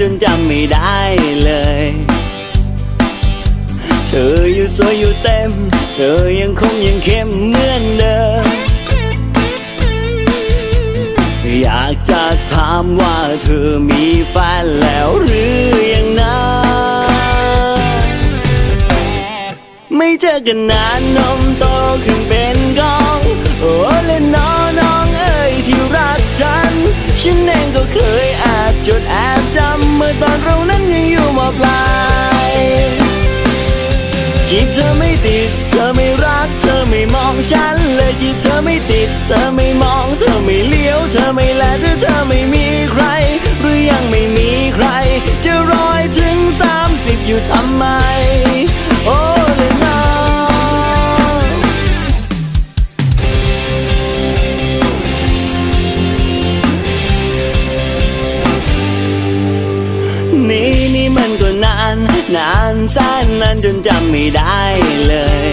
ได้เลย เธออยู่สวยอยู่เต็ม เธอยังคงยังเข้มเหมือนเดิม อยากจะถามว่าเธอมีแฟนแล้วหรือยังนะไม่เจอกันนานนมโตขึ้นเป็นกอง โอ้และน้องน้องเอ้ยที่รักฉัน ฉันเองก็เคยแอบจดแอบ จำเมื่อตอนเรานั้นยังอยู่มปลายจีบเธอไม่ติด เธอไม่รัก เธอไม่มองฉันเลยจีบเธอไม่ติด เธอไม่มอง เธอไม่เลี้ยว เธอไม่แลเธอเธอไม่มีใคร หรือยังไม่มี นานนานแสนนานจนจำไม่ได้เลย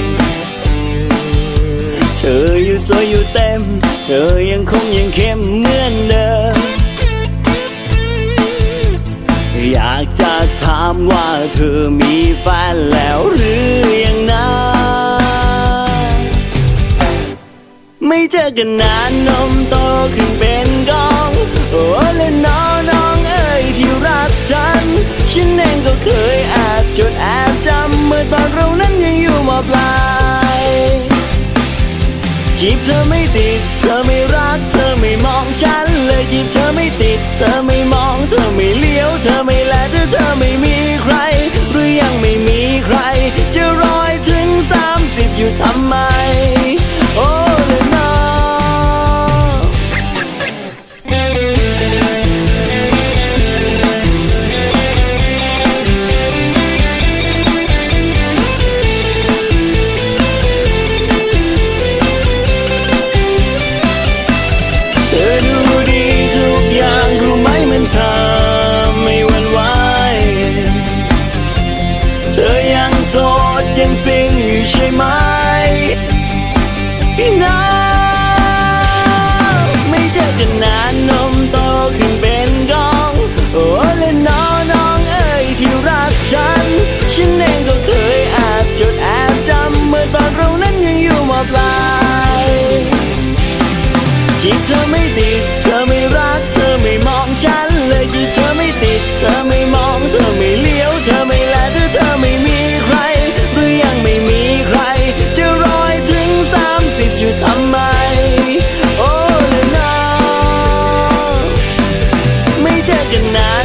เธออยู่สวยอยู่เต็ม เธอยังคงยังเข้มเหมือนเดิม อยากจะถามว่าเธอมีแฟนแล้วหรือยังนะไม่เจอกันนานนมโตขึ้นเป็นกอง โอ้และน้องน้องเอ้ยที่ รักฉัน ฉันเองก็เคยแอบจดแอบจำเมื่อตอนเรานั้นยังอยู่มปลายจีบเธอไม่ติด เธอไม่รัก เธอไม่มองฉันเลยจีบเธอไม่ติด เธอไม่มอง good.